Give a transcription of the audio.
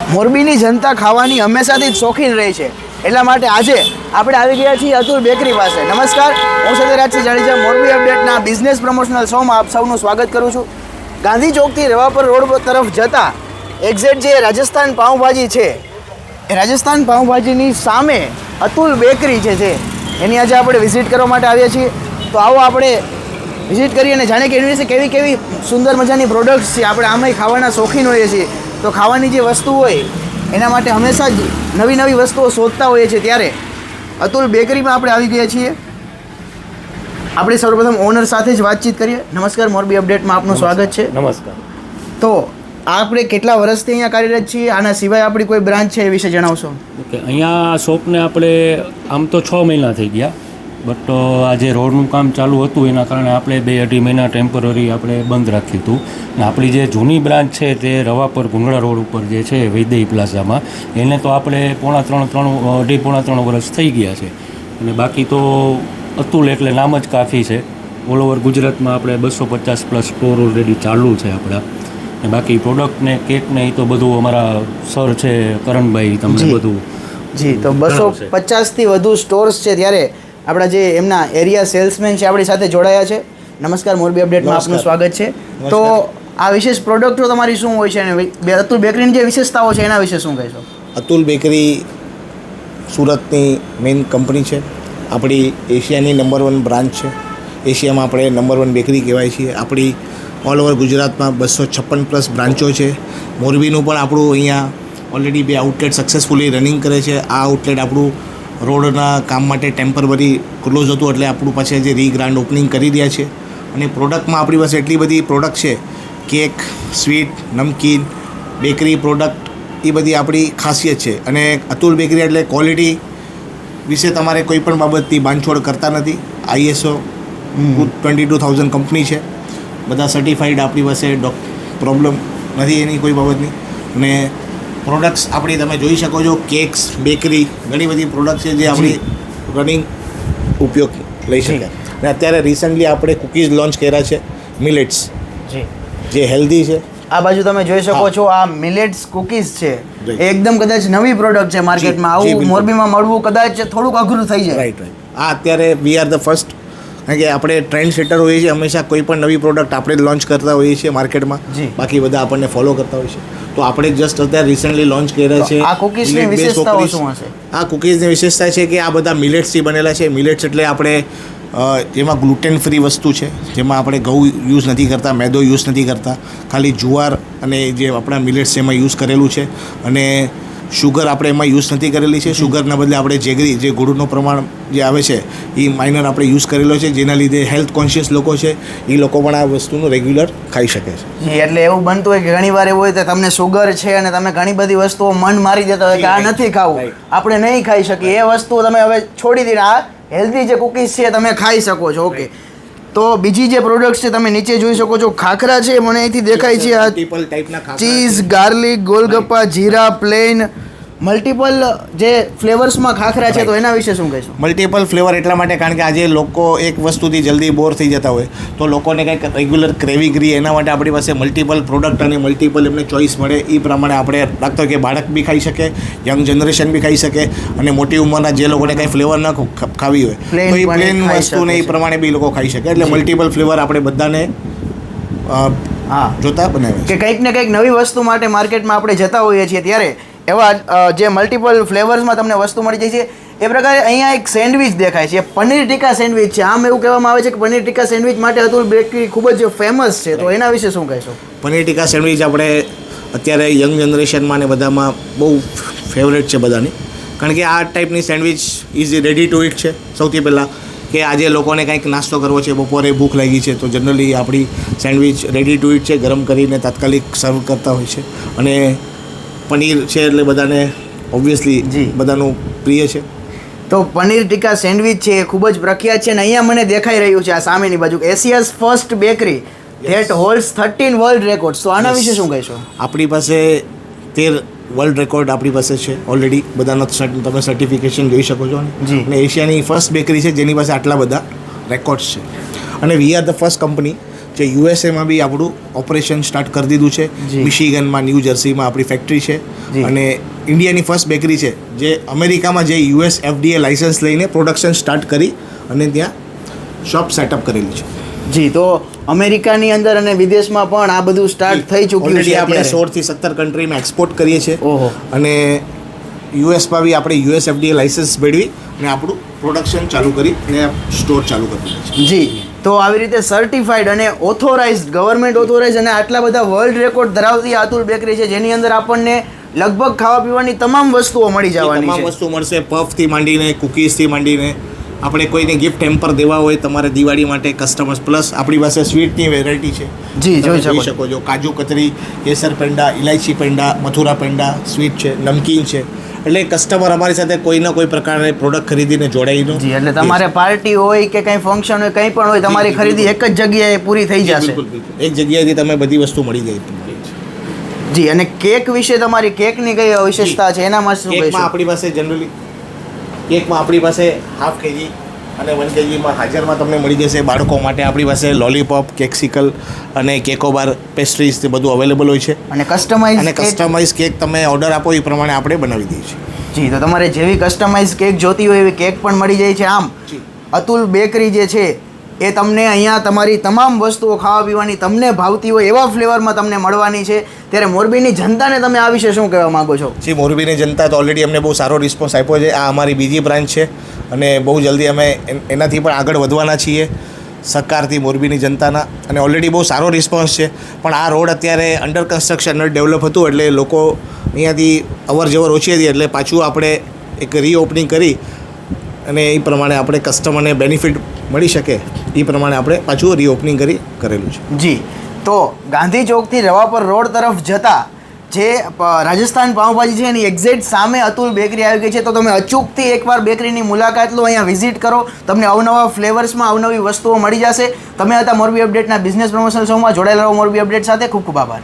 મોરબીની જનતા ખાવાની હંમેશાથી જ શોખીન રહી છે. એટલા માટે આજે આપણે આવી ગયા છીએ અતુલ બેકરી પાસે. નમસ્કાર, હું સત્યરાજસિંહ જાડેજા, મોરબી અપડેટના બિઝનેસ પ્રમોશનલ શોમાં આપ સૌનું સ્વાગત કરું છું. ગાંધી ચોકથી રવાપર રોડ તરફ જતા એક્ઝેક્ટ જે રાજસ્થાન પાઉંભાજી છે. એ રાજસ્થાન પાઉંભાજીની સામે અતુલ બેકરી છે જે એની આજે આપણે વિઝિટ કરવા માટે આવ્યા છીએ. તો આવો આપણે વિઝિટ કરીએ અને જાણે કે એની વિશે કેવી કેવી સુંદર મજાની પ્રોડક્ટ્સ છે. આપણે આમાંય ખાવાના શોખીન હોઈએ છીએ. તો ખાવાની જે વસ્તુ હોય એના માટે હંમેશા જ નવી નવી વસ્તુઓ શોધતા હોઈએ છીએ ત્યારે. અતુલ બેકરીમાં આપણે આવી ગયા છીએ. આપણે સૌપ્રથમ ઓનર સાથે જ વાતચીત કરીએ. નમસ્કાર મોરબી અપડેટમાં આપનું સ્વાગત છે. નમસ્કાર. તો આપણે કેટલા વર્ષથી અહીંયા કાર્યરત છીએ? આના સિવાય આપણી કોઈ બ્રાન્ચ છે એ વિશે જણાવશો? ઓકે અહીંયા શોપને આપણે આમ તો છ મહિના થઈ ગયા. બટ આ જે રોડનું કામ ચાલુ હતું એના કારણે આપણે બે અઢી મહિના ટેમ્પરરી આપણે બંધ રાખ્યું હતું. અને આપણી જે જૂની બ્રાન્ચ છે તે રવાપર ગુંગળા રોડ ઉપર જે છે વૈદય પ્લાઝામાં એને તો આપણે પોણા ત્રણ ત્રણ અઢી પોણા ત્રણ વર્ષ થઈ ગયા છે. અને બાકી તો અતુલ એટલે નામ જ કાફી છે. ઓલ ઓવર ગુજરાતમાં આપણે બસો પચાસ પ્લસ સ્ટોર ઓલરેડી ચાલુ છે આપણા. ને બાકી પ્રોડક્ટને કેકને કેક ને એ તો બધું અમારા સર છે કરણભાઈ તમને બધું જી તો બસો પચાસથી વધુ સ્ટોર્સ છે ત્યારે આપણા જે એમના એરિયા સેલ્સમેન છે આપણી સાથે જોડાયા છે. નમસ્કાર મોરબી અપડેટમાં આપનું સ્વાગત છે. તો આ વિશેષ પ્રોડક્ટો તમારી શું હોય છે અને અતુલ બેકરીની જે વિશેષતાઓ છે એના વિશે શું કહેશો? અતુલ બેકરી સુરતની મેઇન કંપની છે. આપણી એશિયાની નંબર વન બ્રાન્ચ છે. એશિયામાં આપણે નંબર વન બેકરી કહેવાય છીએ. આપણી ઓલ ઓવર ગુજરાતમાં બસો છપ્પન પ્લસ બ્રાન્ચો છે. મોરબીનું પણ આપણું અહીંયા ઓલરેડી બે આઉટલેટ સક્સેસફુલી રનિંગ કરે છે. આ આઉટલેટ આપણું રોડના કામ માટે ટેમ્પરરી ક્લોઝ હતું એટલે આપણું પાસે જે રી ગ્રાન્ડ ઓપનિંગ કરી રહ્યા છે. અને પ્રોડક્ટમાં આપણી પાસે એટલી બધી પ્રોડક્ટ છે. કેક સ્વીટ નમકીન બેકરી પ્રોડક્ટ એ બધી આપણી ખાસિયત છે. અને અતુલ બેકરી એટલે ક્વોલિટી વિશે તમારે કોઈ પણ બાબતની બાંધછોડ કરતા નથી. ISO twenty two thousand company છે. બધા સર્ટિફાઈડ આપણી પાસે ડોક પ્રોબ્લેમ નથી એની કોઈ બાબતની. અને પ્રોડક્ટ્સ આપણી તમે જોઈ શકો છો કેક્સ બેકરી ઘણી બધી પ્રોડક્ટ છે જે આપણી રનિંગ ઉપયોગ લઈ શકાય. અને અત્યારે રિસન્ટલી આપણે કૂકીઝ લોન્ચ કર્યા છે મિલેટ્સ જી. જે હેલ્ધી છે. આ બાજુ તમે જોઈ શકો છો આ મિલેટ્સ કુકીઝ છે. એકદમ કદાચ નવી પ્રોડક્ટ છે માર્કેટમાં આવું મોરબીમાં મળવું કદાચ થોડુંક અઘરું થઈ જાય. રાઈટ રાઈટ આ અત્યારે વી આર ધ ફર્સ્ટ કારણ કે આપણે ટ્રેન્ડ સેટર હોઈએ છીએ હંમેશા કોઈ પણ નવી પ્રોડક્ટ આપણે જ લોન્ચ કરતા હોઈએ છીએ માર્કેટમાં બાકી બધા આપણને ફોલો કરતા હોય છે. તો આપણે જસ્ટ અત્યારે રિસન્ટલી લોન્ચ કર્યા છે. આ cookies ની millet based વિશેષતાઓ શું હશે? આ કુકીઝની વિશેષતા છે કે આ બધા મિલેટ્સથી બનેલા છે. મિલેટ્સ એટલે આપણે જેમાં ગ્લુટેન ફ્રી વસ્તુ છે. જેમાં આપણે ઘઉં યુઝ નથી કરતા મેદો યુઝ નથી કરતા. ખાલી જુવાર અને જે આપણા મિલેટ્સ એમાં યુઝ કરેલું છે. અને શુગર આપણે એમાં યુઝ નથી કરેલી છે. શુગરના બદલે આપણે જેગરી જે ગુડનું પ્રમાણ જે આવે છે એ માઇનર આપણે યુઝ કરેલો છે જેના લીધે હેલ્થ કોન્શિયસ લોકો છે એ લોકો પણ આ વસ્તુનું રેગ્યુલર ખાઈ શકે છે. એટલે એવું બનતું હોય કે ઘણી વાર એવું હોય કે તમને સુગર છે અને તમે ઘણી બધી વસ્તુઓ મન મારી દેતા હોય કે આ નથી ખાવું. આપણે નહીં ખાઈ શકીએ. એ વસ્તુ તમે હવે છોડી દીધી. આ હેલ્ધી જે કુકીઝ છે તમે ખાઈ શકો છો. ઓકે તો બીજી જે પ્રોડક્ટ્સ છે તમે નીચે જોઈ શકો છો ખાખરા છે મને અહીંથી દેખાય છે આ ચીઝ ગાર્લિક ગોલગપ્પા જીરા પ્લેન મલ્ટિપલ જે ફ્લેવર્સમાં ખાખરા છે તો એના વિશે શું કહેશો? મલ્ટિપલ ફ્લેવર એટલા માટે કારણ કે આજે લોકો એક વસ્તુથી જલ્દી બોર થઈ જતા હોય. તો લોકોને કંઈક રેગ્યુલર ક્રેવિંગ રહી એના માટે આપણી પાસે મલ્ટિપલ પ્રોડક્ટ અને મલ્ટિપલ એમને ચોઈસ મળે એ પ્રમાણે આપણે રાખતો કે બાળક બી ખાઈ શકે યંગ જનરેશન બી ખાઈ શકે અને મોટી ઉંમરના જે લોકોને કંઈ ફ્લેવર ન ખાવી હોય તો એ પ્લેન વસ્તુને એ પ્રમાણે બી લોકો ખાઈ શકે. એટલે મલ્ટિપલ ફ્લેવર આપણે બધાને હા. જોતા બનાવે કે કંઈક ને કંઈક નવી વસ્તુ માટે માર્કેટમાં આપણે જતા હોઈએ છીએ ત્યારે એવા જે મલ્ટિપલ ફ્લેવર્સમાં તમને વસ્તુ મળી જાય છે, એ પ્રકારે અહીંયા એક સેન્ડવિચ દેખાય છે. પનીર ટીકા સેન્ડવિચ છે. આમ એવું કહેવામાં આવે છે કે પનીર ટીકા સેન્ડવિચ માટે અતુલ બેકરી ખૂબ જ ફેમસ છે. તો એના વિશે શું કહેશો? પનીર ટીકા સેન્ડવિચ આપણે અત્યારે યંગ જનરેશનમાં ને બધામાં બહુ ફેવરેટ છે બધાની. કારણ કે આ ટાઈપની sandwich is ready to eat છે. સૌથી પહેલાં કે આજે લોકોને કંઈક નાસ્તો કરવો છે, બપોરે ભૂખ લાગી છે, તો જનરલી આપણી સેન્ડવિચ રેડી ટુ ઇટ છે, ગરમ કરીને તાત્કાલિક સર્વ કરતા હોય છે. અને પનીર છે એટલે બધાને ઓબ્વિયસલી જી. બધાનું પ્રિય છે. તો પનીર ટીકા સેન્ડવિચ છે એ ખૂબ જ પ્રખ્યાત છે અને અહીંયા મને દેખાઈ રહ્યું છે આ સામેની બાજુ. Asia's first bakery that holds thirteen world record તો આના વિશે શું કહેશો? આપણી પાસે તેર વર્લ્ડ રેકોર્ડ આપણી પાસે છે ઓલરેડી બધાનો તમે સર્ટિફિકેશન જોઈ શકો છો અને એશિયાની ફર્સ્ટ બેકરી છે જેની પાસે આટલા બધા રેકોર્ડ્સ છે. અને we are the first company જે યુએસએમાં બી આપણું ઓપરેશન સ્ટાર્ટ કરી દીધું છે. મિશિગનમાં ન્યૂ જર્સીમાં આપણી ફેક્ટરી છે. અને ઇન્ડિયાની ફર્સ્ટ બેકરી છે જે અમેરિકામાં જે યુએસ એફડીએ લાઇસન્સ લઈને પ્રોડક્શન સ્ટાર્ટ કરી અને ત્યાં શોપ સેટઅપ કરેલી છે. જી તો અમેરિકાની અંદર અને વિદેશમાં પણ આ બધું સ્ટાર્ટ થઈ ચૂક્યું છે આપણે. સોળથી સત્તર કન્ટ્રીમાં એક્સપોર્ટ કરીએ છીએ. ઓહો. અને યુએસમાં બી આપણે યુએસ એફડીએ લાઇસન્સ મેળવી અને આપણું પ્રોડક્શન ચાલુ કરી અને સ્ટોર ચાલુ કરી છીએ જી. તો આવી રીતે સર્ટિફાઈડ અને ઓથોરાઇઝડ ગવર્મેન્ટ ઓથોરાઇઝ અને આટલા બધા વર્લ્ડ રેકોર્ડ ધરાવતી આતુલ બેકરી છે જેની અંદર આપણને લગભગ ખાવા પીવાની તમામ વસ્તુઓ મળી જવાની તમામ વસ્તુ મળશે પફથી માંડીને કુકીઝથી માંડીને. આપણે કોઈને ગિફ્ટ હેમ્પર દેવા હોય તમારે દિવાળી માટે કસ્ટમર્સ પ્લસ આપણી પાસે સ્વીટની વેરાયટી છે. જી, જોઈ શકો શકો છો કાજુ કતરી કેસર પેંડા ઇલાયચી પેંડા મથુરા પેંડા સ્વીટ છે નમકીન છે. એટલે કસ્ટમર અમારી સાથે કોઈ ના કોઈ પ્રકારની પ્રોડક્ટ ખરીદીને જોડાઈને જી એટલે તમારે પાર્ટી હોય કે કંઈ ફંક્શન હોય કંઈ પણ હોય તમારી ખરીદી એક જ જગ્યાએ પૂરી થઈ જશે. એક જગ્યાએથી તમે બધી વસ્તુ મળી જાય. જી અને કેક વિશે તમારી કેકની કઈ વિશેષતા છે? એનામાં શું કેકમાં આપણી પાસે જનરલી કેકમાં આપણી પાસે હાફ કેજી અને વન કેજીમાં હાજરમાં તમને મળી જશે બાળકો માટે આપણી પાસે લોલીપોપ કેક્સિકલ અને કેકોબાર પેસ્ટ્રીઝ તે બધું અવેલેબલ હોય છે. અને કસ્ટમાઇઝ અને કસ્ટમાઇઝ કેક તમે ઓર્ડર આપો એ પ્રમાણે આપણે બનાવી દઈએ છીએ. જી તો તમારે જેવી કસ્ટમાઇઝ કેક જોતી હોય એવી કેક પણ મળી જાય છે. આમ અતુલ બેકરી જે છે એ તમને અહીંયા તમારી તમામ વસ્તુઓ ખાવા પીવાની તમને ભાવતી હોય એવા ફ્લેવરમાં તમને મળવાની છે. ત્યારે મોરબીની જનતાને તમે આ વિશે શું કહેવા માંગો છો? જે, મોરબીની જનતા તો ઓલરેડી અમને બહુ સારો રિસ્પોન્સ આપ્યો છે. આ અમારી બીજી બ્રાન્ચ છે અને બહુ જલ્દી અમે એન- એનાથી પણ આગળ વધવાના છીએ સહકારથી મોરબીની જનતાના. અને ઓલરેડી બહુ સારો રિસ્પોન્સ છે. પણ આ રોડ અત્યારે અંડર કન્સ્ટ્રક્શન અંડર ડેવલપ હતું એટલે લોકો અહીંયાથી અવર જવર ઓછી હતી એટલે પાછું આપણે એક રીઓપનિંગ કરી અને એ પ્રમાણે આપણે કસ્ટમરને બેનિફિટ મળી શકે એ પ્રમાણે આપણે પાછું રીઓપનિંગ કરી કરેલું છે. જી. તો ગાંધી ચોકથી રવાપર રોડ તરફ જતા જે રાજસ્થાન પાઉંભાજી છે એની એક્ઝેક્ટ સામે અતુલ બેકરી આવી ગઈ છે. તો તમે અચૂકથી એકવાર બેકરીની મુલાકાત લો, અહીંયા વિઝિટ કરો. તમને અવનવા ફ્લેવર્સમાં અવનવી વસ્તુઓ મળી જશે. તમે હતા મોરબી અપડેટના બિઝનેસ પ્રમોશન શોમાં જોડાયેલા રહો. મોરબી અપડેટ સાથે ખૂબ ખૂબ આભાર.